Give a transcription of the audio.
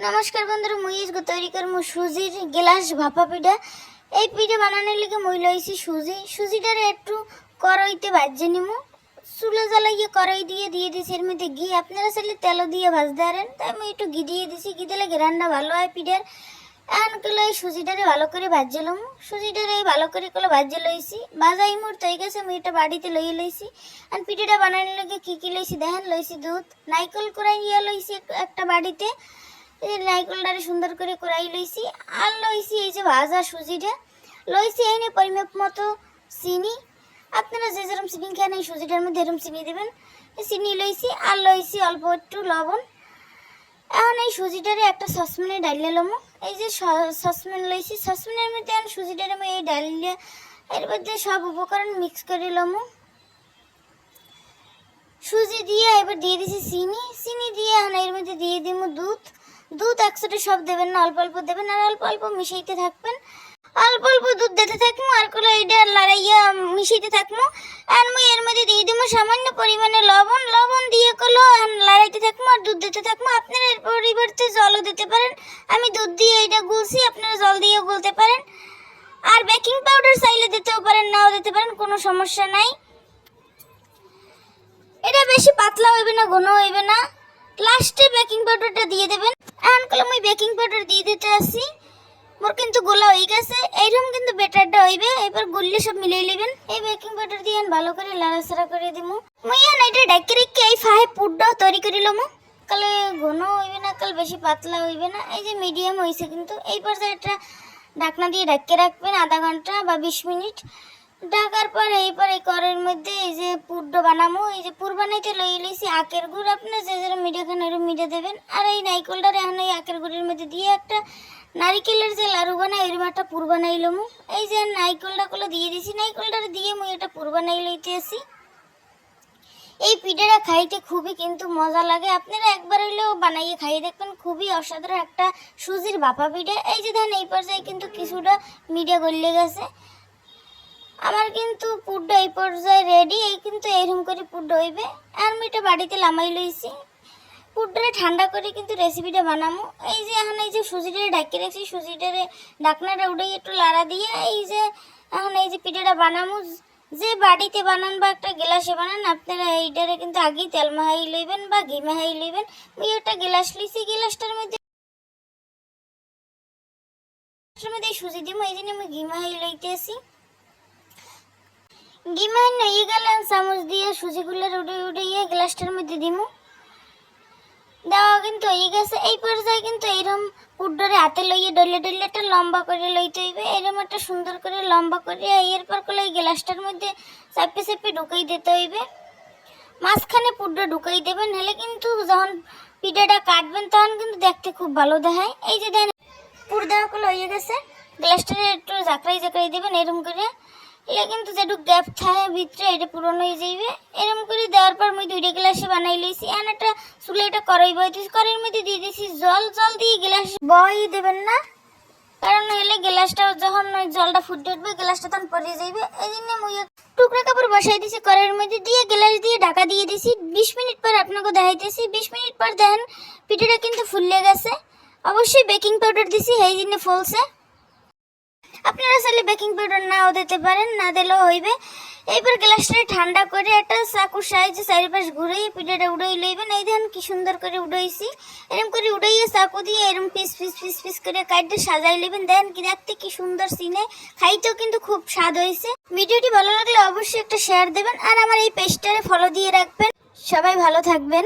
নমস্কার বন্ধুরা, মুই আজকে তৈরি করব সুজির গ্লাস ভাপা পিঠা। এই পিঠা বানানোর লিগে মুই লইছি সুজি। সুজিটারে একটু করইতে ভাজে নিমু। চুলো জ্বালাইয়ে করই দিয়ে দিয়ে দিছি এর মধ্যে ঘি। আপনারা চাইলে তেলও দিয়ে ভাজতে পারেন। তাই আমি একটু ঘি দিয়ে দিছি। ঘি দিলে রান্না ভালো হয় পিঠার। এখন কলে এই সুজিটারে ভালো করে ভাজলাম সুজিটারে এই ভালো করে কলে ভাজে লইছি। ভাজা এই মুহূর্তে হয়ে গেছে আমি এটা বাড়িতে লইয়ে লইছি। আর পিঠাটা বানানোর লিগে কী কী লইছি দেখেন, লইছি দুধ। নাইকল করাই ইয়ে লইছি একটা বাড়িতে। এই সুন্দর করে কড়াই লইছি। আর লইছি এই যে ভাজা সুজিটা। লইছি এনে পরিমাপ মতো চিনি। আপনারা যে যেরকম চিনি খান এই সুজিটার মধ্যে এরকম চিনি দেবেন। চিনি লইছি, আর লইছি অল্প একটু লবণ। এখন এই সুজিটারে একটা সসপ্যানে ডালিয়ে লমু এই যে সসপ্যান লইছি, সসপ্যানের মধ্যে এখন সুজিটারে আমি এই ডালিয়ে, এর মধ্যে সব উপকরণ মিক্স করে লমু সুজি দিয়ে এবার দিয়ে দিছি চিনি। চিনি দিয়ে এখন এর মধ্যে দিয়ে দিব দুধ। দুধ একসাথে সব দেবেন না, অল্প অল্প দেবেন আর অল্প অল্প মিশাইতে থাকবেন। অল্প অল্প দুধ দিতে থাকব আর কোনো এটা লড়াইয়া মিশাইতে থাকব আর মুই এর মধ্যে দিয়ে দিব সামান্য পরিমাণে লবণ। লবণ দিয়ে কলো লড়াইতে থাকব আর দুধ দিতে থাকব আপনারা এর পরিবর্তে জলও দিতে পারেন। আমি দুধ দিয়ে এটা গুলছি, আপনারা জল দিয়েও গুলতে পারেন। আর বেকিং পাউডার চাইলে দিতেও পারেন, নাও দিতে পারেন, কোনো সমস্যা নাই। এটা বেশি পাতলা হইবে না ঘন হইবে না। লাস্টে বেকিং পাউডারটা দিয়ে দেবেন। এখন ওই বেকিং পাউডার দিয়ে দিতে আসি। মোর কিন্তু গোলা হয়ে গেছে। এইরকম কিন্তু বেটারটা হইবে। এবার গুললে সব মিলিয়ে নেবেন। এই বেকিং পাউডার দিয়ে ভালো করে লাড়াচাড়া করে দিমু মুই এখন এটা ডাইকে রেখে এই ফাহে পুডটাও তৈরি করে লমু। কালে ঘন হইবে না, কাল বেশি পাতলা হইবে না। এই যে মিডিয়াম হইছে কিন্তু। এই পর্যায়ে এটা ঢাকনা দিয়ে ঢাকিয়ে রাখবেন আধা ঘণ্টা বা বিশ মিনিট। ঢাকার পর এই করের মধ্যে এই যে পুরটা বানামো, এই যে পুর বানাইতে লই লইছি আখের গুড় আপনি যে যেরকম মিডিয়া খান মিডিয়া দেবেন। আর এই নাইকলটারে এখন এই আখের গুড়ের মধ্যে দিয়ে একটা নারিকেলের যে লাড়ু বানাই এরকম একটা পুর বানাইলাম এই যে নাইকলটা গুলো দিয়ে দিছি, নাইকলটারে দিয়ে মুই এটা পুর বানাই লইতে আসি। এই পিঠাটা খাইতে খুবই কিন্তু মজা লাগে। আপনারা একবার হইলেও বানাইয়ে খাইয়ে দেখবেন, খুবই অসাধারণ একটা সুজির বাপা পিঠা। এই যে ধান, এই পর্যায়ে কিন্তু কিছুটা মিডিয়া গলিয়ে গেছে। আমার কিন্তু পুডটা এই পর্যায়ে রেডি এই কিন্তু এইরকম করে পুডটা হইবে। আর আমি এটা বাড়িতে লামাই লইছি। পুডটারে ঠান্ডা করে কিন্তু রেসিপিটা বানামো। এই যে এখন এই যে সুজিটারে ডাকিয়ে রাখছি, সুজিটারে ডাকনাটা উঠে একটু লাড়া দিয়ে এই যে এখন এই যে পিঠাটা বানামো। যে বাড়িতে বানান বা একটা গ্লাসে বানান, আপনারা এইটারে কিন্তু আগেই তেল মাহাই লইবেন বা ঘি মাহাই লইবেন। আমি একটা গ্লাস লইছি, গ্লাসটার মধ্যে মধ্যে সুজি দিব এই জন্য আমি ঘি মাহাই লইতে গিমান নই গেলেন চামচ দিয়ে সুজিগুলো উঠে উঠে ইয়ে গ্লাসটার মধ্যে দিমু। দেওয়া কিন্তু হয়ে গেছে। এই পর্যায়ে কিন্তু এইরকম পুড্ডরে হাতে লইয়ে ডলে ডলে একটা লম্বা করে লইতে হইবে। এরকম একটা সুন্দর করে লম্বা করে এরপর করে এই গ্লাসটার মধ্যে চাপে চাপে ঢুকাই দিতে হইবে। মাঝখানে পুড্ডা ঢুকাই দেবেন, নাহলে কিন্তু যখন পিঠাটা কাটবেন তখন কিন্তু দেখতে খুব ভালো দেখায়। এই যে দেন, পুর দেওয়া হয়ে গেছে। গ্লাসটারে একটু জাকড়াই জাকড়াই দেবেন এরকম করে। এটা কিন্তু যেটুক গ্যাপ থাকে ভিতরে, এটা পূরণ হয়ে যাইবে। এরকম করে দেওয়ার পর মুই দুইটা গ্লাসে বানাই লইছি। আর একটা চুলে এটা করাই বই দিয়েছি করার মধ্যে দিয়ে দিয়েছি জল। জল দিয়ে গ্লাস বই দেবেন না। কারণ এলে গ্লাসটা যখন ওই জলটা ফুটে উঠবে, গ্লাসটা তখন পরে যাইবে। এই জন্য মুই টুকরা কাপড় বসাই দিয়েছি কড়াইয়ের মধ্যে দিয়ে। গ্লাস দিয়ে ঢাকা দিয়ে দিছি। বিশ মিনিট পর আপনাকে দেখাইতেছি। বিশ মিনিট পর দেখেন, পিঠাটা কিন্তু ফুললে গেছে। অবশ্যই বেকিং পাউডার দিছি এই জন্য ফুলছে। আপনারা চাইলে বেকিং পাউডার নাও দিতে পারেন, না দিলেও হইবে। এইবার গ্লাসটা ঠান্ডা করে একটা চাকুর সাহায্যে চারিপাশ ঘুরিয়ে পিঠাটা উড়াই লইবেন। এই দেখেন কি সুন্দর করে উড়াইছি। এরকম করে উড়াইয়ে চাকু দিয়ে এরকম পিস পিস পিস পিস করে কাটতে সাজাই লইবেন। দেখেন কি দেখতে কি সুন্দর সিনে। খাইতেও কিন্তু খুব স্বাদ হয়েছে ভিডিওটি ভালো লাগলে অবশ্যই একটা শেয়ার দেবেন আর আমার এই পেজটারে ফলো দিয়ে রাখবেন। সবাই ভালো থাকবেন।